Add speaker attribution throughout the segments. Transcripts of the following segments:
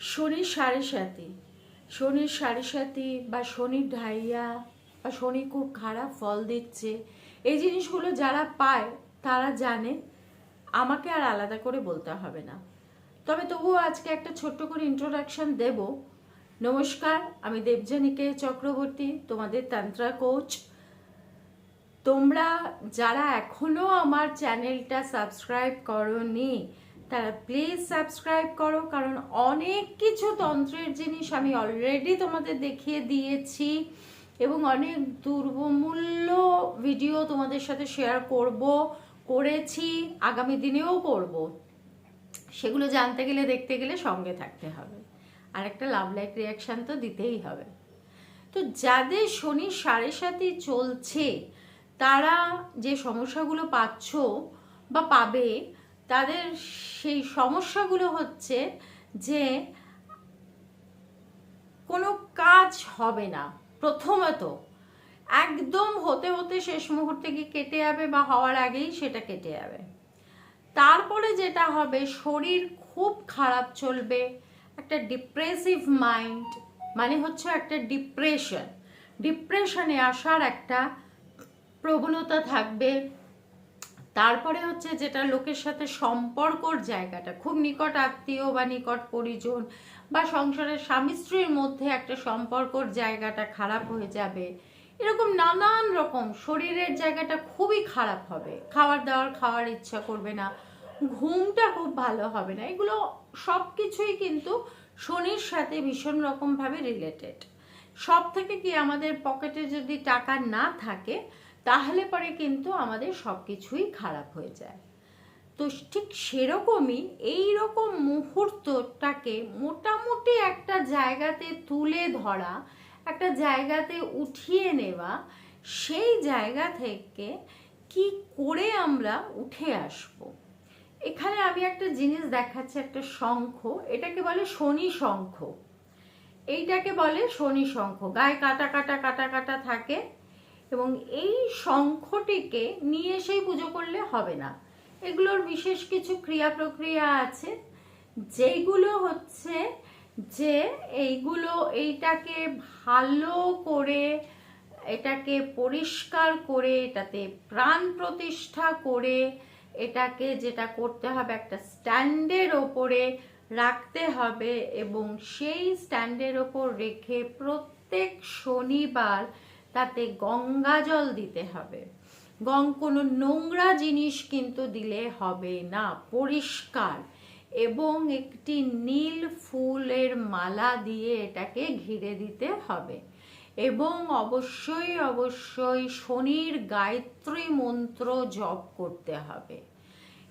Speaker 1: শনির সাড়ে সাথী। শনির সাড়ে সাথী বা শনির ঢাইয়া বা শনি খুব খারাপ ফল দিচ্ছে, এই জিনিসগুলো যারা পায়, তারা জানে, আমাকে আর আলাদা করে বলতে হবে না। তবে তবুও আজকে একটা ছোট্ট করে ইন্ট্রোডাকশন দেব। নমস্কার, আমি দেবজানিকে চক্রবর্তী, তোমাদের তন্ত্রা কোচ তোমরা যারা এখনও আমার চ্যানেলটা সাবস্ক্রাইব করনি তারা প্লিজ সাবস্ক্রাইব করো, কারণ অনেক কিছু তন্ত্রের জিনিস আমি অলরেডি তোমাদের দেখিয়ে দিয়েছি এবং অনেক দুর্বমূল্য ভিডিও তোমাদের সাথে শেয়ার করব, করেছি, আগামী দিনেও করব। সেগুলো জানতে গেলে, দেখতে গেলে সঙ্গে থাকতে হবে। আর একটা লাভ লাইক রিয়াকশান তো দিতেই হবে। তো যাদের শনি সাড়ে সাথে চলছে, তারা যে সমস্যাগুলো পাচ্ছ বা পাবে তাদের সেই সমস্যাগুলো হচ্ছে যে কোনো কাজ হবে না, প্রথমত। একদম হতে হতে শেষ মুহূর্তে গিয়ে কেটে যাবে বা হওয়ার আগেই সেটা কেটে যাবে। তারপরে যেটা হবে, শরীর খুব খারাপ চলবে, একটা ডিপ্রেসিভ মাইন্ড মানে হচ্ছে একটা ডিপ্রেশন ডিপ্রেশনে আসার একটা প্রবণতা থাকবে তারপরে হচ্ছে যেটা লোকের সাথে সম্পর্কর জায়গাটা, খুব নিকট আত্মীয় বা নিকট পরিজন বা সংসারের স্বামী স্ত্রীর মধ্যে একটা সম্পর্কর জায়গাটা খারাপ হয়ে যাবে, এরকম নানান রকম শরীরের জায়গাটা খুবই খারাপ হবে। খাবার দাবার খাওয়ার ইচ্ছা করবে না, ঘুমটা খুব ভালো হবে না, এগুলো সব কিছুই কিন্তু শনির সাথে ভীষণ রকমভাবে রিলেটেড সব থেকে কি আমাদের পকেটে যদি টাকা না থাকে তাহলে পরে কিন্তু আমাদের সব কিছুই খারাপ হয়ে যায়। তো ঠিক সেরকমই এই রকম মুহূর্তটাকে মোটামুটি একটা জায়গাতে তুলে ধরা, একটা জায়গাতে উঠিয়ে নেওয়া, সেই জায়গা থেকে কি করে আমরা উঠে আসব? এখানে আমি একটা জিনিস দেখাচ্ছি, একটা শঙ্খ, এটাকে বলে শনি শঙ্খ। এইটাকে বলে শনি শঙ্খ। গায়ে কাটা কাটা কাটা কাটা থাকে এবং এই শঙ্খটিকে নিয়ে এসেই পুজো করলে হবে না। এগুলোর বিশেষ কিছু ক্রিয়া প্রক্রিয়া আছে যেগুলো হচ্ছে যে এইগুলো, এইটাকে ভালো করে, এটাকে পরিষ্কার করে, এটাতে প্রাণ প্রতিষ্ঠা করে, এটাকে যেটা করতে হবে একটা স্ট্যান্ডের ওপরে রাখতে হবে এবং সেই স্ট্যান্ডের ওপর রেখে প্রত্যেক শনিবার তাতে গঙ্গা জল দিতে হবে। গং কোনো নোংরা জিনিস কিন্তু দিলে হবে না, পরিষ্কার। এবং একটি নীল ফুলের মালা দিয়ে এটাকে ঘিরে দিতে হবে। এবং অবশ্যই অবশ্যই শনির গায়ত্রী মন্ত্র জপ করতে হবে।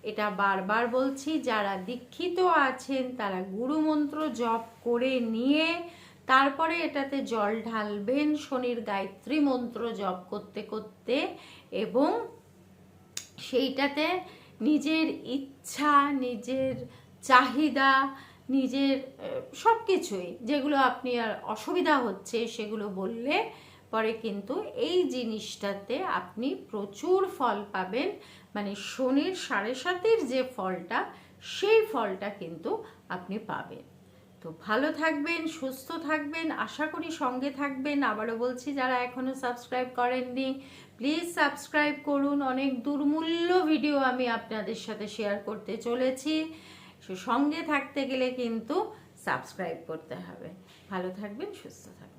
Speaker 1: এটা বারবার বলছি, যারা দীক্ষিত আছেন তারা গুরু মন্ত্র জপ করে নিয়ে তারপরে এটাতে জল ঢালবেন, শনির গায়ত্রী মন্ত্র জপ করতে করতে এবং সেইটাতে নিজের ইচ্ছা, নিজের চাহিদা, নিজের সব কিছুই যেগুলো আপনি আর অসুবিধা হচ্ছে সেগুলো বললে পরে কিন্তু এই জিনিসটাতে আপনি প্রচুর ফল পাবেন। মানে শনির সাড়ে সাতের যে ফলটা, সেই ফলটা কিন্তু আপনি পাবেন। তো ভালো থাকবেন, সুস্থ থাকবেন, আশা করি সঙ্গে থাকবেন। আবারও বলছি, যারা এখনও সাবস্ক্রাইব করেননি প্লিজ সাবস্ক্রাইব করুন। অনেক দুর্মূল্য ভিডিও আমি আপনাদের সাথে শেয়ার করতে চলেছি। সঙ্গে থাকতে গেলে কিন্তু সাবস্ক্রাইব করতে হবে। ভালো থাকবেন, সুস্থ থাকবেন।